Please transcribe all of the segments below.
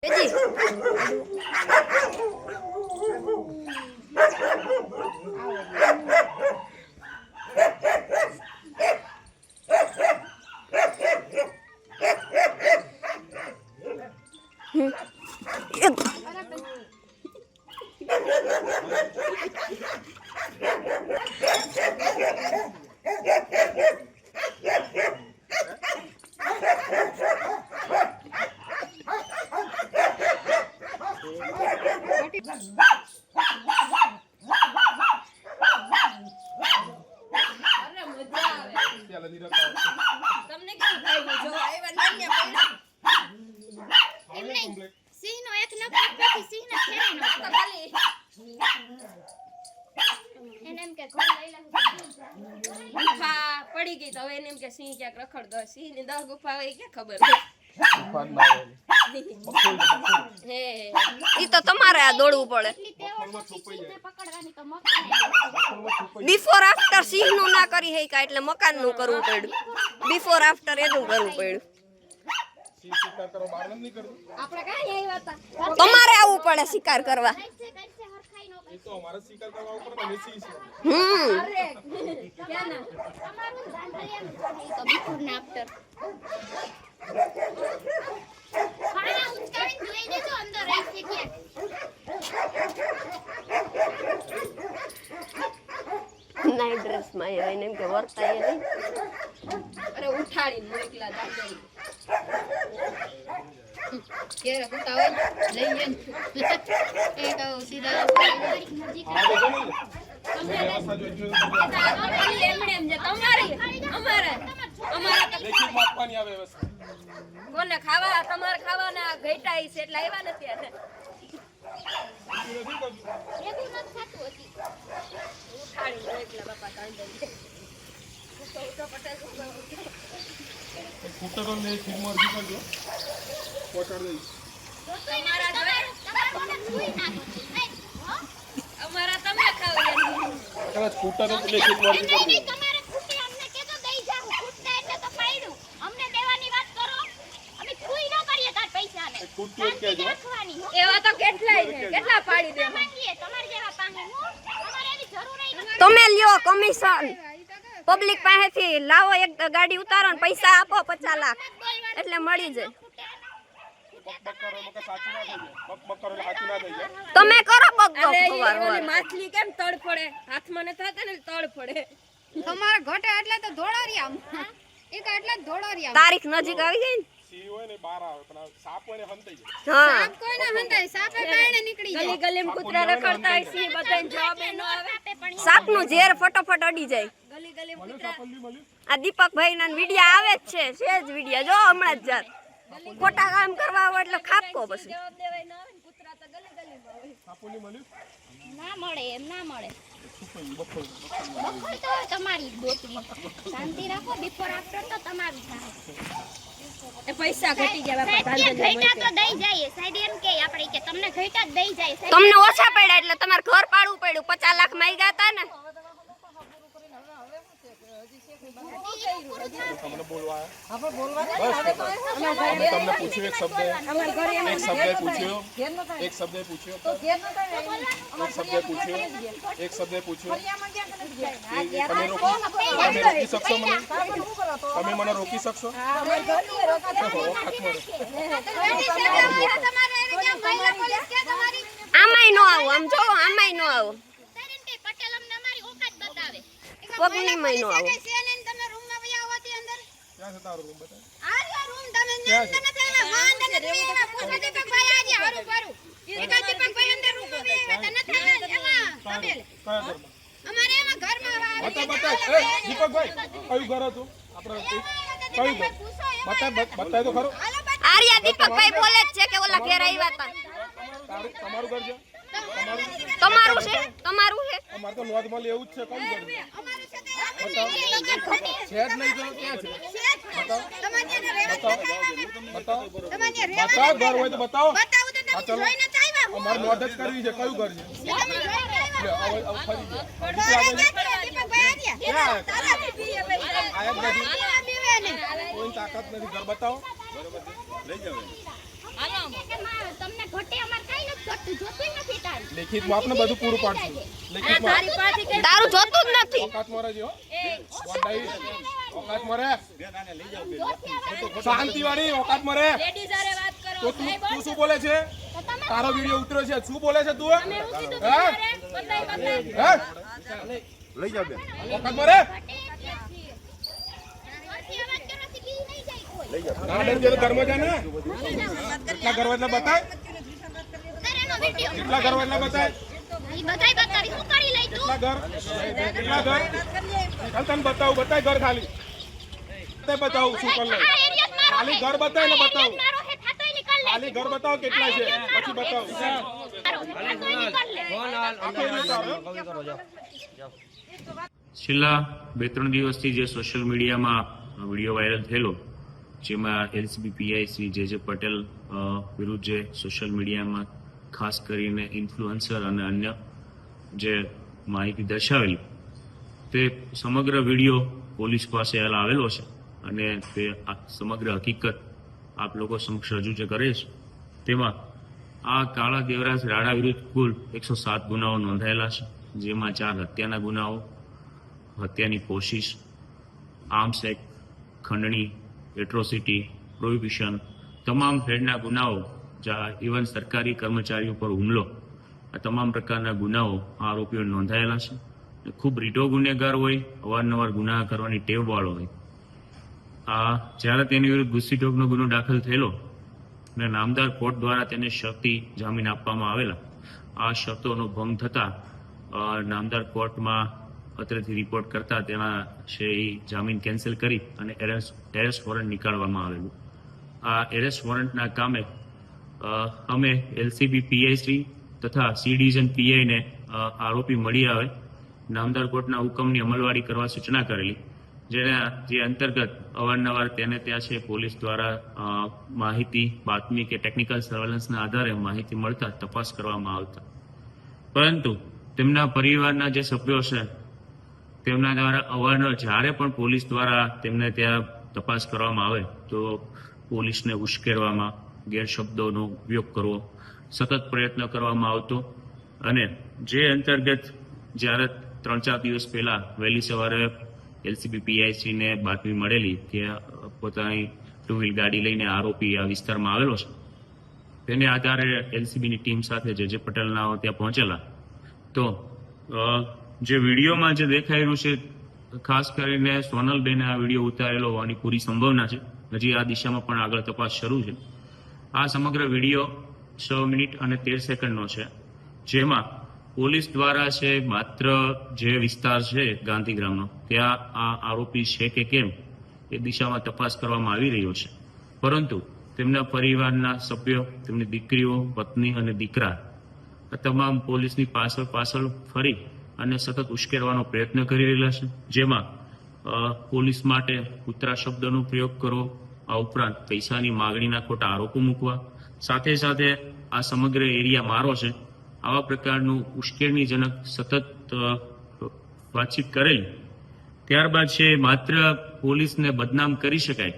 Иди. સિંહ ક્યાંક રખડતો હોય. સિંહની દસ ગુફા હોય ક્યાં ખબર? ઈ તો તમારે આ દોડવું પડે. બિફોર આફ્ટર સિંહનું ના કરી હૈકા એટલે મકાનનું કરવું પડ્યું. બિફોર આફ્ટર એનું કરવું પડ્યું. તમારે આવવું પડે શિકાર કરવા. ઈ તો બિફોર ને? આફ્ટર ખાણા ઉચકાવીને જોઈ દેજો અંદર રહી છે ક્યાંક નાઈટ ડ્રેસમાં આવ્યા એને એમ કે વર્તાય નહીં અરે ઉઠાડીને મોકલા દાદાઈ કેરે કુતા હોય લઈ જઈને એ તો સીધા નજીક તમારી એમણે એમ જે તમારી અમારે અમારા તો કોને ખાવા તમારે ખાવાના ઘેટા છે એટલે આવ્યા નથી આજે ભેગું નથી થતું હતી ઉઠાડીને મોકલા બાપા અમારા તમે ખાવ યાર. એમ નહીં, નહીં, તમારે ખૂટે અમને કહેજો દઈ જાઓ. ખૂટતા એટલે તો પાડ્યું. અમને દેવાની વાત કરો. અમે ખુઈ ન કરીએ તાર પૈસાને. શાંતિ રાખવાની, હો. એવા તો કેટલાય છે. કેટલા પાડી દે માંગીએ, તમારી જેવા પાંગે, હું. અમારે એની જરૂર નહીં તમે લ્યો કમિશન પબ્લિક પાસેથી લાવો એક ગાડી ઉતારો ને પૈસા આપો પચાસ લાખ. એટલે મળી જાય. તમે કરો બગ અરે માછલી કેમ તડ પડે? હાથમાં ન થાતે ને તડ પડે. તમારા ઘટે એટલે તો ધોળારિયા એક એટલે ધોળારિયા તારીખ નજીક આવી ગઈ ને? હા. સાપ કોઈને હંતાય? સાપે કારણે નીકળી જાય. ગલી ગલી કૂતરા રખડતા હોય છે બધાને જવાબ ય ન આવે. સાપનું ઝેર ફટોફટ અડી જાય. ગલી ગલી કૂતરા આ દીપકભાઈ ના વિડિયા આવે જ છે છે જ વિડિયા જો હમણાં જ જાત. ખોટા કામ કરવા આવે એટલે ખાપકો પછી. જવાબ દેવાય ન આવે ને કૂતરા તો ગલી ગલીમાં હોય. ના મળે એમ ના મળે. બખોલ તો તમારી શાંતિ રાખો બિફોર આફ્ટર તો તમારું થાય પૈસા ઘટી ગાંધીજી ઘઈટા તો દઈ જાય સાહેબ એમ કે આપણે કે તમને ઘઈટા જ દઈ જાય. તમને ઓછા પડ્યા એટલે તમારે ઘર પાડવું પડ્યું. પચાસ લાખમાં ગયા હતા ને. તમને પૂછ્યું એક શબ્દ એક શબ્દ પૂછ્યો એક શબ્દ પૂછ્યો એક શબ્દ પૂછ્યો એક શબ્દ પૂછ્યો તમે રોકી શકશો મને તમે મને રોકી શકશો આમાંય નો આવો. આમ જો આમાંય નો આવો. પટેલ અમને અમારી ઓકાત બતાવે. પગનીમાંય નો આવું તમે રૂમમાં વયા આવવાથી અંદર ક્યાં છે તારો રૂમ બતાવ આ રહ્યો રૂમ તમે ક્યાં છે? અંદર નથી આવ્યા. માં અંદર નથી આવ્યા. પૂછો દીપકભાઈ આજે હારું પારું દીપક ભાઈ અંદર રૂમ વયા આવ્યા. તા નથી આવ્યા. એમાં પામેલ કયા ઘરમાં? અમારે એમાં ઘરમાં બતા બતા એ દીપકભાઈ કયું ઘર હતું? આપણે કયું ઘર? બતા બતાય તો ખરો. આર્યા દીપકભાઈ બોલે છે કે ઓલા ઘેર આવ્યા હતા તારું તમારું ઘર છે? તમારું છે? તમારું છે? અમાર તો લોજ મળે એવું જ છે કોણ ઘર અમારું છે તે છે જ નહીં તો ક્યાં છે? બતાવો. ઘર હોય તો બતાવો. અમારે નોંધ જ કરવી છે કયું ઘર છે? કોઈ તાકાત નથી. ઘર બતાવો. લઈ જાવ તમને ઘટે અમાર કાઈ નથી જોતું નથી તાર. લેખિતમાં આપને બધું પૂરું પાડશું. લેખિતમાં તારું જોતું જ નથી. ઓકાત મરે છે હો. વંડાઈ ઓકાત મરે. શાંતિ વાળી ઓકાત મરે. લેડીઝ હારે વાત કરો. તો તું તું શું બોલે છે? તારો વિડિયો ઉતર્યો છે. શું બોલે છે તું? હે? બતાય બતાય. લઈ જાવ બેન. ઓકાત મરે જોરથી અવાજ કરવાથી બી નહીં જાય કોઈ ના ડર જે તો ઘરમાં જા ને કેટલા એટલે બતાય કેટલા તું કેટલા ઘર કેટલા ઘર ચાલ ઘર ખાલી બતાય બતાવું શું કર ખાલી ઘર બતાય ને બતાવું ખાલી ઘર બતાવો કેટલા છે પછી બતાવું? છેલ્લા બે ત્રણ દિવસથી જે સોશિયલ મીડિયામાં વીડિયો વાયરલ થયેલો જેમાં એલસીબી પીઆઈ જે જે પટેલ વિરુદ્ધ જે સોશિયલ મીડિયામાં ખાસ કરીને ઇન્ફ્લુઅન્સર અને અન્ય જે માહિતી દર્શાવેલી, તે સમગ્ર વીડિયો પોલીસ પાસે હાલ આવેલો છે અને તે સમગ્ર હકીકત આપ લોકો સમક્ષ રજૂ જે કરે છે, તેમાં આ કાળા દેવરાજ રાણા વિરુદ્ધ કુલ એકસો સાત ગુનાઓ નોંધાયેલા છે, જેમાં ચાર હત્યાના ગુનાઓ, હત્યાની કોશિશ, આર્મ્સ એક્ટ, ખંડણી એટ્રોસિટી પ્રોહિબિશન તમામ ફેડના ગુનાઓ જ્યાં ઇવન સરકારી કર્મચારીઓ પર હુમલો, આ તમામ પ્રકારના ગુનાઓ આ આરોપીઓ નોંધાયેલા છે. ખૂબ રીટો ગુનેગાર હોય, અવારનવાર ગુના કરવાની ટેવવાળો હોય. આ જ્યારે તેની વિરુદ્ધ ગુસ્સીટોકનો ગુનો દાખલ થયેલો, અને નામદાર કોર્ટ દ્વારા તેને શક્તિ જામીન આપવામાં આવેલા, આ શરતોનો ભંગ થતા નામદાર કોર્ટમાં અત્રેથી રિપોર્ટ કરતા તેના છે એ જામીન કેન્સલ કરી અને એરેસ્ટ એરેસ્ટ વોરંટ નીકાળવામાં આવેલું. આ એરેસ્ટ વોરંટના કામે અમે એલસીબી પીઆઈ તથા સી ડિવિઝન પીઆઈને આરોપી મળી આવે, નામદાર કોર્ટના હુકમની અમલવારી કરવા સૂચના કરેલી, જેના, જે અંતર્ગત અવારનવાર તેને ત્યાં છે પોલીસ દ્વારા માહિતી, બાતમી કે ટેકનિકલ સર્વેલન્સના આધારે માહિતી મળતા તપાસ કરવામાં આવતા. પરંતુ તેમના પરિવારના જે સભ્યો છે તેમના દ્વારા અવારનવાર, જ્યારે પણ પોલીસ દ્વારા તેમને ત્યાં તપાસ કરવામાં આવે, તો પોલીસને ઉશ્કેરવામાં, ગેરશબ્દોનો ઉપયોગ કરવો, સતત પ્રયત્ન કરવામાં આવતો. અને જે અંતર્ગત જ્યારે ત્રણ ચાર દિવસ પહેલા વહેલી સવારે એલસીબી પીઆઈસીને બાતમી મળેલી કે પોતાની ટુ વ્હીલ ગાડી લઈને આરોપી આ વિસ્તારમાં આવેલો છે, તેને આધારે એલસીબીની ટીમ સાથે જે જે પટેલના ત્યાં પહોંચેલા. તો જે વિડીયોમાં જે દેખાયેલું છે, ખાસ કરીને સોનલબેને આ વીડિયો ઉતારેલો હોવાની પૂરી સંભાવના છે. હજી આ દિશામાં પણ આગળ તપાસ શરૂ છે. આ સમગ્ર વીડિયો છ મિનિટ અને તેર સેકન્ડનો છે, જેમાં પોલીસ દ્વારા છે, માત્ર જે વિસ્તાર છે ગાંધીગ્રામનો ત્યાં આ આરોપી છે કે કેમ, એ દિશામાં તપાસ કરવામાં આવી રહ્યો છે. પરંતુ તેમના પરિવારના સભ્યો, તેમની દીકરીઓ, પત્ની અને દીકરા, આ તમામ પોલીસની પાછળ પાછળ ફરી અને સતત ઉશ્કેરવાનો પ્રયત્ન કરી રહેલા છે. જેમાં પોલીસ માટે કૂતરા શબ્દનો પ્રયોગ કરવો, આ ઉપરાંત પૈસાની માગણીના ખોટા આરોપો મૂકવા, સાથે સાથે આ સમગ્ર એરિયા મારો છે. આવા પ્રકારનું ઉશ્કેરણીજનક સતત વાતચીત કરેલી. ત્યારબાદ છે, માત્ર પોલીસને બદનામ કરી શકાય.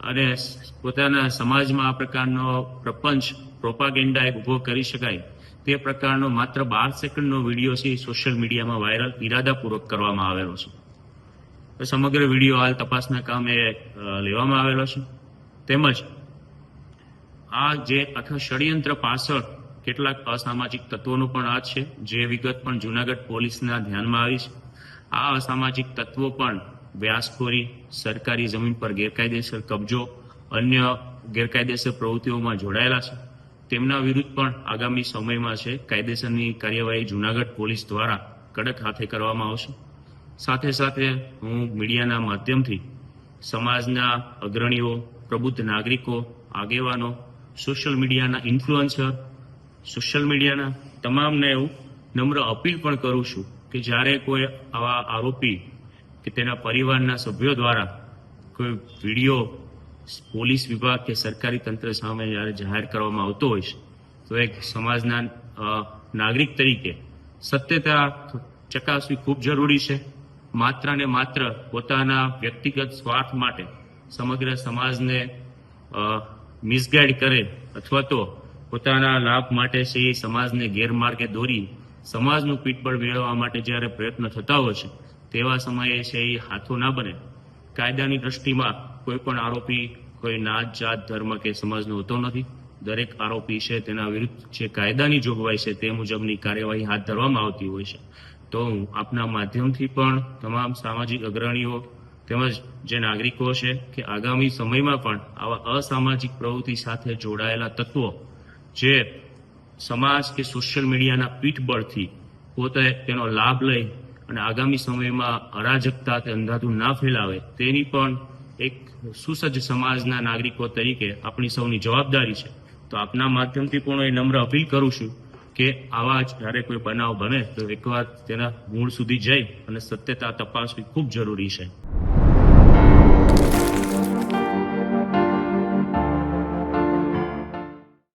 અને પોતાના સમાજમાં આ પ્રકારનો પ્રપંચ, પ્રોપાગેન્ડા એક ઊભો કરી શકાય. તે પ્રકારનો માત્ર બાર સેકન્ડનો વીડિયો છે સોશિયલ મીડિયામાં વાયરલ ઇરાદાપૂર્વક કરવામાં આવેલો છે. સમગ્ર વીડિયો હાલ તપાસના કામે લેવામાં આવેલો છે. તેમજ આ જે આખા ષડયંત્ર પાછળ કેટલાક અસામાજિક તત્વોનો પણ હાથ છે, જે વિગત પણ જુનાગઢ પોલીસના ધ્યાનમાં આવી છે. આ અસામાજિક તત્વો પણ વ્યાસખોરી, સરકારી જમીન પર ગેરકાયદેસર કબજો, અન્ય ગેરકાયદેસર પ્રવૃત્તિઓમાં જોડાયેલા છે. તેમના વિરુદ્ધ પણ આગામી સમયમાં છે કાયદેસરની કાર્યવાહી જુનાગઢ પોલીસ દ્વારા કડક હાથે કરવામાં આવશે. સાથે સાથે હું મીડિયાના માધ્યમથી સમાજના અગ્રણીઓ, પ્રબુદ્ધ નાગરિકો, આગેવાનો, સોશિયલ મીડિયાના ઇન્ફ્લુઅન્સર, સોશિયલ મીડિયાના તમામને એવું નમ્ર અપીલ પણ કરું છું કે જ્યારે કોઈ આવા આરોપી કે તેના પરિવારના સભ્યો દ્વારા કોઈ વીડિયો પોલીસ વિભાગ કે સરકારી તંત્ર સામે જ્યારે જાહેર કરવામાં આવતો હોય છે, તો એક સમાજના નાગરિક તરીકે સત્યતા ચકાસવી ખૂબ જરૂરી છે. માત્ર ને માત્ર પોતાના વ્યક્તિગત સ્વાર્થ માટે સમગ્ર સમાજને મિસગાઈડ કરે અથવા તો પોતાના લાભ માટે છે એ સમાજને ગેરમાર્ગે દોરી સમાજનું પીઠબળ મેળવવા માટે જ્યારે પ્રયત્ન થતા હોય છે, તેવા સમયે છે એ હાથો ના બને. કાયદાની દ્રષ્ટિમાં કોઈ પણ આરોપી કોઈ નાત જાત ધર્મ કે સમાજનો હોતો નથી. દરેક આરોપી છે તેના વિરુદ્ધ જે કાયદાની જોગવાઈ છે તે મુજબની કાર્યવાહી હાથ ધરવામાં આવતી હોય છે. તો હું આપના માધ્યમથી પણ તમામ સામાજિક અગ્રણીઓ તેમજ જે નાગરિકો છે કે આગામી સમયમાં પણ આવા અસામાજિક પ્રવૃત્તિ સાથે જોડાયેલા તત્વો જે સમાજ કે સોશિયલ મીડિયાના પીઠબળથી પોતે તેનો લાભ લઈ અને આગામી સમયમાં અરાજકતા કે અંધાધું ના ફેલાવે તેની પણ એક સુસજ્જ સમાજના નાગરિકો તરીકે આપણી સૌની જવાબદારી છે. તો આપના માધ્યમથી પણ હું એ નમ્ર અપીલ કરું છું કે આવા જ જ્યારે કોઈ બનાવ બને, તો એકવાર તેના મૂળ સુધી જઈ અને સત્યતા તપાસવી ખૂબ જરૂરી છે.